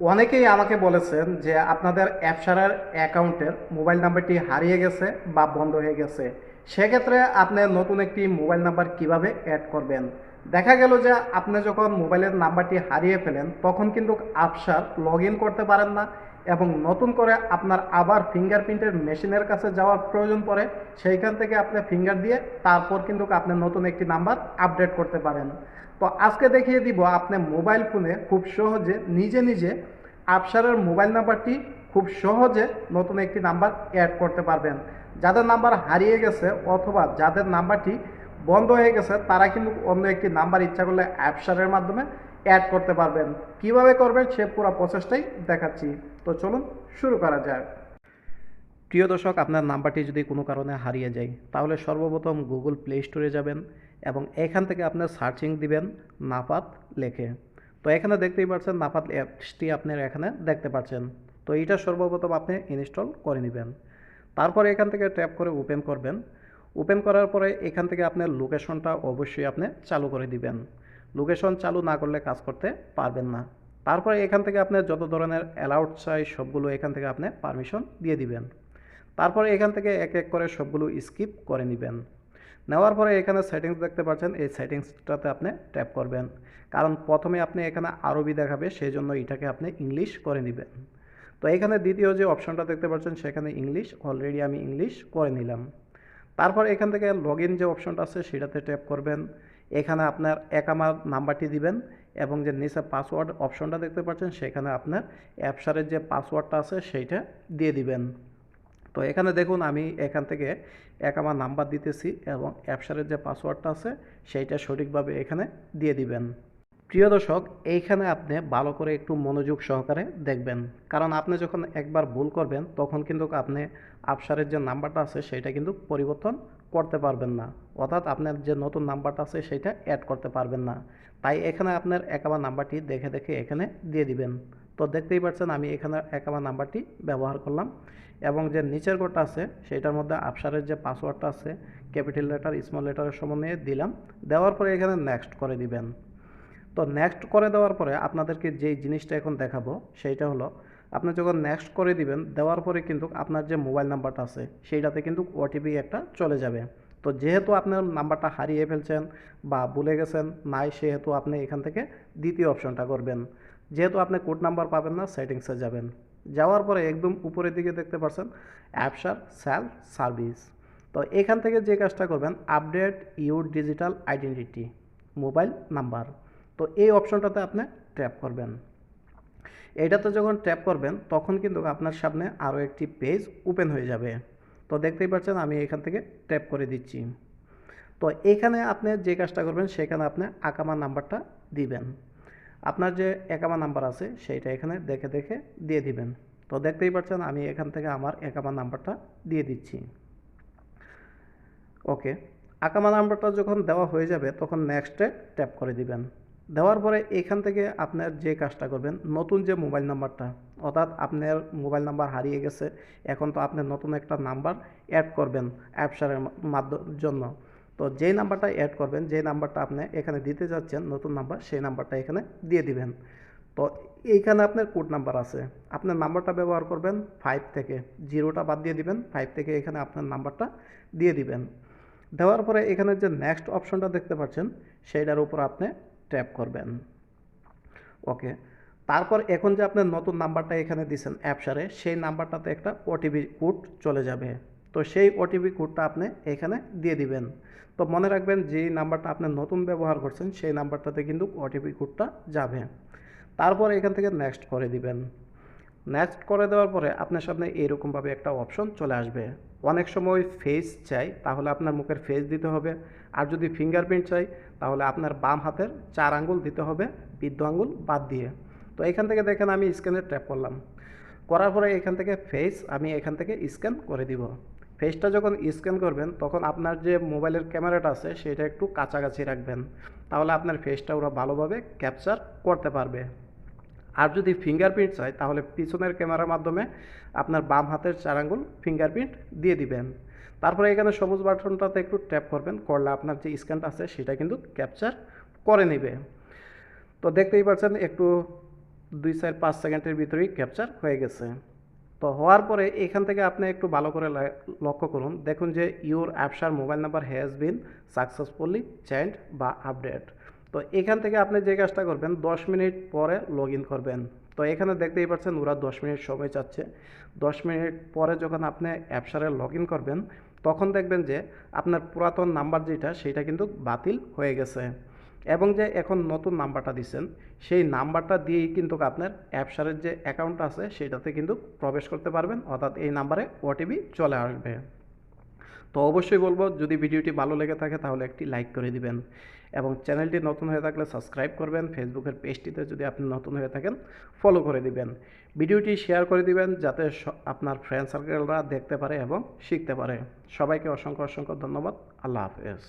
অনেকেই আমাকে বলেছেন যে আপনাদের অ্যাপসারার অ্যাকাউন্টের মোবাইল নাম্বারটি হারিয়ে গেছে বা বন্ধ হয়ে গেছে। সেক্ষেত্রে আপনি নতুন একটি মোবাইল নাম্বার কীভাবে অ্যাড করবেন? দেখা গেল যে আপনি যখন মোবাইলের নাম্বারটি হারিয়ে ফেলেন, তখন কিন্তু আপসার লগ করতে পারেন না। এবং নতুন করে আপনার আবার ফিঙ্গারপ্রিন্টের মেশিনের কাছে যাওয়ার প্রয়োজন পড়ে, সেইখান থেকে আপনি ফিঙ্গার দিয়ে তারপর কিন্তু আপনি নতুন একটি নাম্বার আপডেট করতে পারেন। তো আজকে দেখিয়ে দিব আপনি মোবাইল ফোনে খুব সহজে, নিজে নিজে আপসারের মোবাইল নাম্বারটি খুব সহজে নতুন একটি নাম্বার অ্যাড করতে পারবেন। যাদের নাম্বার হারিয়ে গেছে অথবা যাদের নাম্বারটি বন্ধ হয়ে গেছে, তারা কিন্তু অন্য একটি নাম্বার ইচ্ছা করলে অ্যাপসারের মাধ্যমে অ্যাড করতে পারবেন। কীভাবে করবেন সে পুরো প্রসেসটাই দেখাচ্ছি। তো চলুন শুরু করা যাক। প্রিয় দর্শক, আপনার নাম্বারটি যদি কোনো কারণে হারিয়ে যায়, তাহলে সর্বপ্রথম গুগল প্লে স্টোরে যাবেন এবং এখান থেকে আপনার সার্চিং দিবেন নাপাত লেখে। তো এখানে দেখতেই পাচ্ছেন নাপাত অ্যাপসটি আপনার এখানে দেখতে পাচ্ছেন। তো এইটা সর্বপ্রথম আপনি ইনস্টল করে নেবেন। তারপরে এখান থেকে ট্যাপ করে ওপেন করবেন। ওপেন করার পরে এখান থেকে আপনার লোকেশনটা অবশ্যই আপনি চালু করে দিবেন। লোকেশন চালু না করলে কাজ করতে পারবেন না। তারপরে এখান থেকে আপনার যত ধরনের অ্যালাউড চাই সবগুলো এখান থেকে আপনি পারমিশন দিয়ে দিবেন। তারপরে এখান থেকে এক এক করে সবগুলো স্কিপ করে নেবেন। নেওয়ার পরে এখানে সেটিংস দেখতে পাচ্ছেন, এই সেটিংসটাতে আপনি ট্যাপ করবেন। কারণ প্রথমে আপনি এখানে আরবি দেখাবে সেই জন্য এটাকে আপনি ইংলিশ করে নেবেন। তো এখানে দ্বিতীয় যে অপশনটা দেখতে পাচ্ছেন, সেখানে ইংলিশ অলরেডি আমি ইংলিশ করে নিলাম। তারপর এখান থেকে লগ যে অপশনটা আছে, সেটাতে ট্যাপ করবেন। এখানে আপনার একামার নাম্বারটি দিবেন এবং যে নিচে পাসওয়ার্ড অপশনটা দেখতে পাচ্ছেন, সেখানে আপনার অ্যাপসারের যে পাসওয়ার্ডটা আছে, সেইটা দিয়ে দিবেন। তো এখানে দেখুন, আমি এখান থেকে এক আমার নাম্বার দিতেছি এবং অ্যাপসারের যে পাসওয়ার্ডটা আছে, সেইটা সঠিকভাবে এখানে দিয়ে দিবেন। প্রিয় দর্শক, এইখানে আপনি ভালো করে একটু মনোযোগ সহকারে দেখবেন। কারণ আপনি যখন একবার ভুল করবেন, তখন কিন্তু আপনি আপসারের যে নাম্বারটা আছে সেটা কিন্তু পরিবর্তন করতে পারবেন না। অর্থাৎ আপনার যে নতুন নাম্বারটা আছে সেটা অ্যাড করতে পারবেন না। তাই এখানে আপনার একাবার নাম্বারটি দেখে দেখে এখানে দিয়ে দিবেন। তো দেখতেই পাচ্ছেন আমি এখানে একাবার নাম্বারটি ব্যবহার করলাম এবং যে নিচের কোডটা আছে সেটার মধ্যে আপসারের যে পাসওয়ার্ডটা আছে ক্যাপিটাল লেটার স্মল লেটারের সমন্বয়ে দিলাম। দেওয়ার পরে এখানে নেক্সট করে দিবেন। তো নেক্সট করে দেওয়ার পরে আপনাদেরকে যেই জিনিসটা এখন দেখাবো, সেইটা হলো আপনি যখন নেক্সট করে দিবেন, দেওয়ার পরে কিন্তু আপনার যে মোবাইল নাম্বারটা আছে, সেইটাতে কিন্তু ওটিপি একটা চলে যাবে। তো যেহেতু আপনার নাম্বারটা হারিয়ে ফেলছেন বা ভুলে গেছেন, নাই সেহেতু আপনি এখান থেকে দ্বিতীয় অপশনটা করবেন। যেহেতু আপনি কোড নাম্বার পাবেন না সেটিংসে যাবেন। যাওয়ার পরে একদম উপরের দিকে দেখতে পাচ্ছেন অ্যাপসার সেলফ সার্ভিস তো এখান থেকে যে কাজটা করবেন update your digital identity mobile number তো এই অপশনটাতে আপনি ট্যাপ করবেন। এইটাতে যখন ট্যাপ করবেন, তখন কিন্তু আপনার সামনে আরও একটি পেজ ওপেন হয়ে যাবে। তো দেখতেই পাচ্ছেন আমি এখান থেকে ট্যাপ করে দিচ্ছি। তো এখানে আপনি যে কাজটা করবেন, সেখানে আপনি আকামা নাম্বারটা দিবেন। আপনার যে একামা নাম্বার আছে, সেইটা এখানে দেখে দেখে দিয়ে দিবেন। তো দেখতেই পাচ্ছেন আমি এখান থেকে আমার একামা নাম্বারটা দিয়ে দিচ্ছি। ওকে আকামা নাম্বারটা যখন দেওয়া হয়ে যাবে, তখন নেক্সটে ট্যাপ করে দিবেন। দেওয়ার পরে এখান থেকে আপনার যে কাজটা করবেন, নতুন যে মোবাইল নাম্বারটা, অর্থাৎ আপনার মোবাইল নাম্বার হারিয়ে গেছে, এখন তো আপনি নতুন একটা নাম্বার অ্যাড করবেন অ্যাপসারের মাধ্যম, জন্য। তো যেই নাম্বারটা অ্যাড করবেন যে নাম্বারটা আপনি এখানে দিতে যাচ্ছেন, নতুন নাম্বার, সেই নাম্বারটা এখানে দিয়ে দিবেন। তো এইখানে আপনার কোড নাম্বার আছে। আপনার নাম্বারটা ব্যবহার করবেন ফাইভ থেকে। জিরোটা বাদ দিয়ে দিবেন ফাইভ থেকে এখানে আপনার নাম্বারটা দিয়ে দিবেন। দেওয়ার পরে এখানে যে নেক্সট অপশনটা দেখতে পাচ্ছেন, সেইটার উপর আপনি ট্যাপ করবেন। ওকে। তারপর এখন যে আপনার নতুন নাম্বারটা এখানে দিচ্ছেন অ্যাপসারে, সেই নাম্বারটাতে একটা ওটিপি কোড চলে যাবে। তো সেই ওটিপি কোডটা আপনি এখানে দিয়ে দিবেন। তো মনে রাখবেন যে নাম্বারটা আপনি নতুন ব্যবহার করছেন, সেই নাম্বারটাতে কিন্তু ওটিপি কোডটা যাবে। তারপর এখান থেকে নেক্সট করে দিবেন। নেক্সট করে দেওয়ার পরে আপনার সামনে এরকমভাবে একটা অপশন চলে আসবে। অনেক সময় ফেস চাই, তাহলে আপনার মুখের ফেস দিতে হবে। আর যদি ফিঙ্গারপ্রিন্ট চাই, তাহলে আপনার বাম হাতের চার আঙ্গুল দিতে হবে, বৃদ্ধ আঙ্গুল বাদ দিয়ে। তো এখান থেকে দেখেন আমি স্ক্যানে ট্যাপ করলাম। করার পরে এখান থেকে ফেস আমি এখান থেকে স্ক্যান করে দিব। ফেসটা যখন স্ক্যান করবেন, তখন আপনার যে মোবাইলের ক্যামেরাটা আছে, সেটা একটু কাছাকাছি রাখবেন। তাহলে আপনার ফেসটা ওরা ভালোভাবে ক্যাপচার করতে পারবে। আর যদি ফিঙ্গারপ্রিন্ট চাই তাহলে পিছনের ক্যামেরার মাধ্যমে আপনার বাম হাতের চার আঙ্গুল ফিঙ্গারপ্রিন্ট দিয়ে দিবেন। তারপরে এখানে সবুজ বাটনটাতে একটু ট্যাপ করবেন, করলে আপনার যে স্ক্যানটা আছে, সেটা কিন্তু ক্যাপচার করে নেবে। তো দেখতেই পাচ্ছেন, একটু দুই চার পাঁচ সেকেন্ডের ভিতরেই ক্যাপচার হয়ে গেছে। তো হওয়ার পরে এখান থেকে আপনি একটু ভালো করে লক্ষ্য করুন। দেখুন যে your অ্যাপসার mobile number has been successfully change বা আপডেট তো এখান থেকে আপনি যে কাজটা করবেন, দশ মিনিট পরে লগ করবেন। তো এখানে দেখতেই পাচ্ছেন ওরা দশ মিনিট সময় চাচ্ছে। দশ মিনিট পরে যখন আপনি অ্যাপসারে লগ করবেন, তখন দেখবেন যে আপনার পুরাতন নাম্বার যেটা, সেটা কিন্তু বাতিল হয়ে গেছে। এবং যে এখন নতুন নাম্বারটা দিচ্ছেন, সেই নাম্বারটা দিয়েই কিন্তু আপনার অ্যাপসারের যে অ্যাকাউন্ট আছে, সেটাতে কিন্তু প্রবেশ করতে পারবেন। অর্থাৎ এই নাম্বারে ওটিপি চলে আসবে। তো অবশ্যই বলব, যদি ভিডিওটি ভালো লেগে থাকে তাহলে একটি লাইক করে দিবেন এবং চ্যানেলটি নতুন হয়ে থাকলে সাবস্ক্রাইব করবেন, ফেসবুকের পেজটিতে যদি আপনি নতুন হয়ে থাকেন ফলো করে দিবেন। ভিডিওটি শেয়ার করে দিবেন যাতে আপনার ফ্রেন্ড সার্কেলরা দেখতে পারে এবং শিখতে পারে। সবাইকে অসংখ্য অসংখ্য ধন্যবাদ। আল্লাহ হাফেজ।